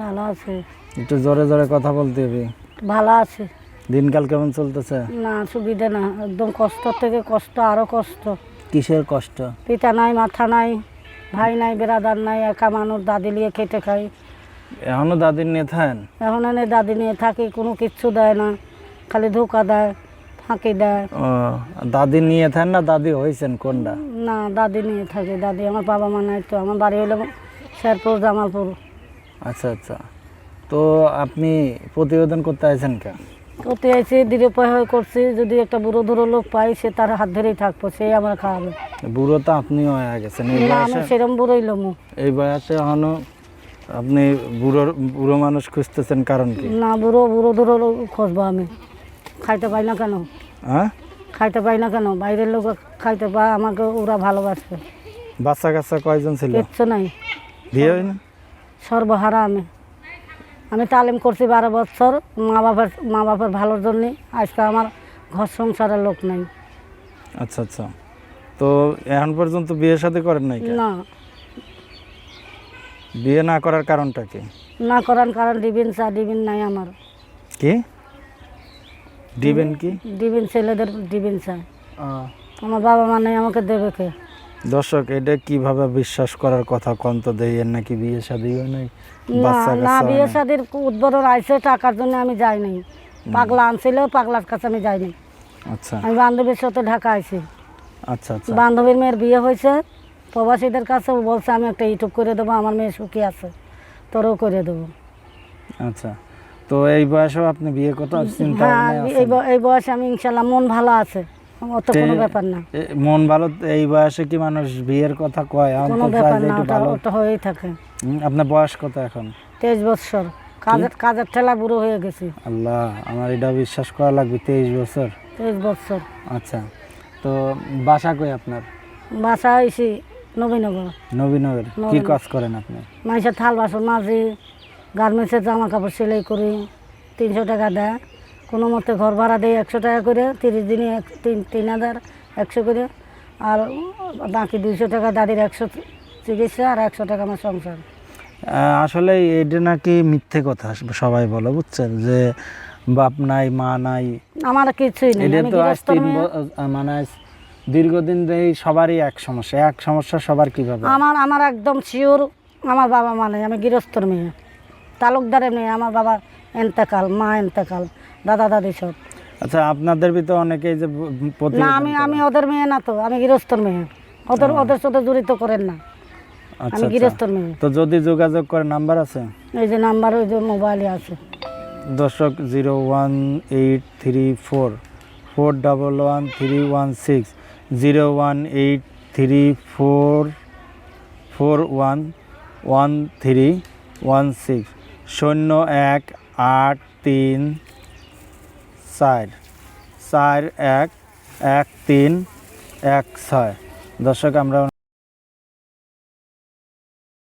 ভালো আছে। একটু জোরে জোরে কথা বলতে হবে। ভালো আছে। দিনকাল কেমন চলতেছে? না সুবিধা না একদম কষ্ট থেকে কষ্ট আরও কষ্ট। কিসের কষ্ট? পিতা নাই মাথা নাই ভাই নাই বেড়াদার নাই একা মানুষ দাদি নিয়ে খেটে খাই। এখনও দাদির নিয়ে থাকেন? এখন এনে দাদি নিয়ে থাকি কোনো কিচ্ছু দেয় না খালি ধোকা দেয় ফাঁকি দেয়। ও দাদি নিয়ে থাকেন না দাদি হয়েছেন কোনটা? না দাদি নিয়ে থাকে দাদি আমার বাবা মা নাই তো আমার বাড়ি হলো শেরপুর জামালপুর। আচ্ছা আচ্ছা। তো আপনি প্রতিবেদন করতে আছেন কে করতে আইসি নিরুপায় হয়ে করছি। যদি একটা বুড়ো ধুড়ো লোক পাই সে তার হাত ধরেই থাকব সে আমার খাওয়াবে। বুড়ো তো আপনিও হয়ে গেছেন। এই না বয়সে সেরম বুড়োই লমু। এই বয়সে এখনও আপনি বুড়ো বুড়ো মানুষ খুঁজতেছেন কারণ কি? না বুড়ো বুড়ো ধুড়ো লোক খুঁজবো আমি। খাইতে পাই না কেন? হ্যাঁ? খাইতে পাই না কেন? বাইরের লোক খাইতে পায় আমাকে ওরা ভালোবাসবে বাচ্চা কাচ্চা কয়জন ছিল? কিচ্ছু নাই। বিয়ে হয় না সর্বহারা আমি। আমি তালিম করছি বারো বছর মা বাবার মা বাবার ভালোর জন্যে। আজকে আমার ঘর সংসারের লোক নাই। আচ্ছা আচ্ছা। তো এখন পর্যন্ত বিয়ে শাদী করেন নাই না। বিয়ে না করার কারণটা কি? না করার কারণ ডিবিন চা ডিবিন নাই আমার। কি? দিবেন কি? ডিবিন ছেলেদের ডিবিন চা। আমার বাবা মা নেই আমাকে দেবে কে? দর্শক এটা কীভাবে বিশ্বাস করার কথা? কন্ত এর নাকি বিয়ে শাদী হয় নাই? না বাচ্চা না বিয়ে। শাদির উদ্বোধন আইসে টাকার জন্য আমি যাই নাই। পাগলা আনছিল পাগলার কাছে আমি যাই নাই। আচ্ছা। আমি বান্ধবীর সাথে ঢাকা আইছি। আচ্ছা আচ্ছা। বান্ধবীর মেয়ের বিয়ে হয়েছে। প্রবাসীদের কাছে বলছে আমি একটা ইউটিউব করে দেবো আমার মেয়ে সুখী আছে। তোরও করে দেবো। আচ্ছা। তো এই বয়সেও আপনি বিয়ে চিন্তা হ্যাঁ এই এই বয়সে আমি ইনশাল্লাহ মন ভালো আছে। অত কোনো ব্যাপার না। মন ভালো এই বয়সে কি মানুষ বিয়ের কথা কয়? কোনো ব্যাপার না ওটা ওটা হয়েই থাকে। আপনার বয়স কত এখন? তেইশ বছর কাজের কাজের ঠেলা বুড়ো হয়ে গেছি। আল্লাহ আমার এটা বিশ্বাস করা লাগবে তেইশ বছর তেইশ বছর আচ্ছা তো বাসা কই আপনার? বাসা আইসি নবীনগর। নবীনগর। কি কাজ করেন আপনি? মানুষের থাল বাসন মাঝি গার্মেন্টসের জামা কাপড় সেলাই করি তিনশো টাকা দেয়। কোনো মতে ঘর ভাড়া দেয় একশো টাকা করে তিরিশ দিনে এক তিন তিন হাজার একশো করে আর বাকি দুইশো টাকা দাদির একশো চিকিৎসা আর একশো টাকা আমার সংসার। আসলে এটা নাকি মিথ্যে কথা সবাই বলে বুঝছেন? যে বাপ নাই মা নাই। আমার কিছুই নেই এটা তো আজ তিন মানে দীর্ঘদিন ধরেই সবারই এক সমস্যা। এক সমস্যা সবার কীভাবে? আমার আমার একদম শিওর আমার বাবা মা নেই আমি গৃহস্থর মেয়ে। তালুকদারের মেয়ে আমার বাবা এন্তেকাল মা এন্তেকাল। দাদা দাদি সব। আচ্ছা আপনাদের ভিতরে অনেকেই যে না আমি আমি ওদের মেয়ে না তো আমি গৃহস্থর মেয়ে। ওদের ওদের সাথে জড়িত করেন না। আচ্ছা আমি আচ্ছা। গৃহস্থর মেয়ে। তো যদি যোগাযোগ করে নাম্বার আছে? এই যে নাম্বার ওই যে মোবাইলে আছে। দর্শক zero one eight three four four double one three one six zero one eight three four four one one three one six শূন্য এক আট তিন চার চার এক এক তিন এক ছয়। দর্শক আমরা